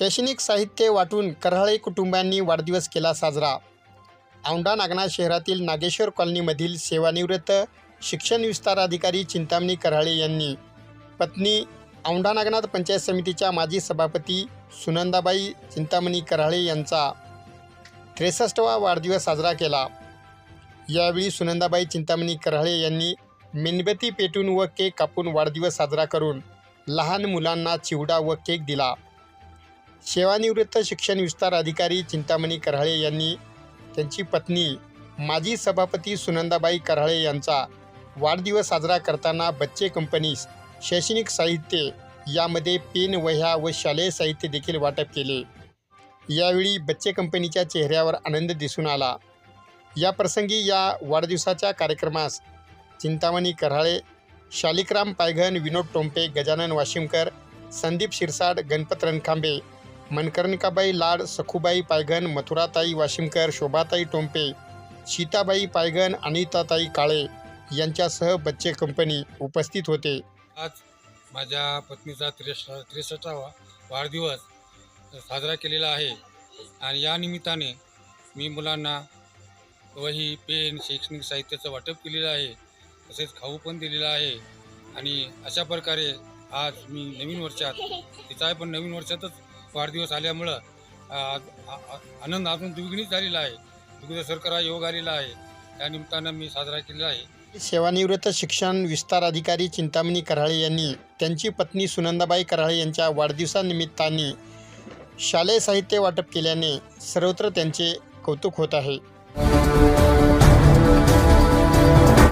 शैक्षणिक साहित्य वाटून करहाळे कुटुंबांनी वाढदिवस केला साजरा. औंढा नागनाथ शहरातील नागेश्वर कॉलनीमधील सेवानिवृत्त शिक्षण विस्तार अधिकारी चिंतामणी करहाळे यांनी पत्नी औंढा नागनाथ पंचायत समितीच्या माजी सभापती सुनंदाबाई चिंतामणी करहाळे यांचा त्रेसष्टवा वाढदिवस साजरा केला. यावेळी सुनंदाबाई चिंतामणी करहाळे यांनी मेणबत्ती पेटून व केक कापून वाढदिवस साजरा करून लहान मुलांना चिवडा व केक दिला. सेवानिवृत्त शिक्षण विस्तार अधिकारी चिंतामणी कराळे यांनी त्यांची पत्नी माजी सभापती सुनंदाबाई कराळे यांचा वाढदिवस साजरा करताना बच्चे कंपनीस शैक्षणिक साहित्य यामध्ये पेन वह्या व शालेय साहित्य देखील वाटप केले. यावेळी बच्चे कंपनीच्या चेहऱ्यावर आनंद दिसून आला. या प्रसंगी या वाढदिवसाच्या कार्यक्रमास चिंतामणी कराळे शालिकराम पायघन विनोद टोंपे गजानन वाशिमकर संदीप शिरसाट गणपत रणखांबे मनकर्णिकाबाई लाड सखूबाई पायघन मथुराताई वाशिमकर शोभाताई टोंपे सीताबाई पायघन अनिताताई काळे यांच्यासह बच्चे कंपनी उपस्थित होते. आज माझ्या पत्नीचा त्रेस त्रेसष्टावा वाढदिवस साजरा केलेला आहे आणि या निमित्ताने मी मुलांना वही पेन शैक्षणिक साहित्याचं वाटप केलेलं आहे तसेच खाऊ पण दिलेलं आहे आणि अशा प्रकारे आज मी नवीन वर्षात तिचा पण नवीन वर्षातच वाढदिवस आल्यामुळं आनंद अजून द्विगुणित झालेला आहे. दुग्ध सरकार हा योग आलेला आहे. त्या निमित्तानं मी साजरा केलेला आहे. सेवानिवृत्त शिक्षण विस्तार अधिकारी चिंतामणी कराळे यांनी त्यांची पत्नी सुनंदाबाई कराळे यांच्या वाढदिवसानिमित्ताने शालेय साहित्य वाटप केल्याने सर्वत्र त्यांचे कौतुक होत आहे.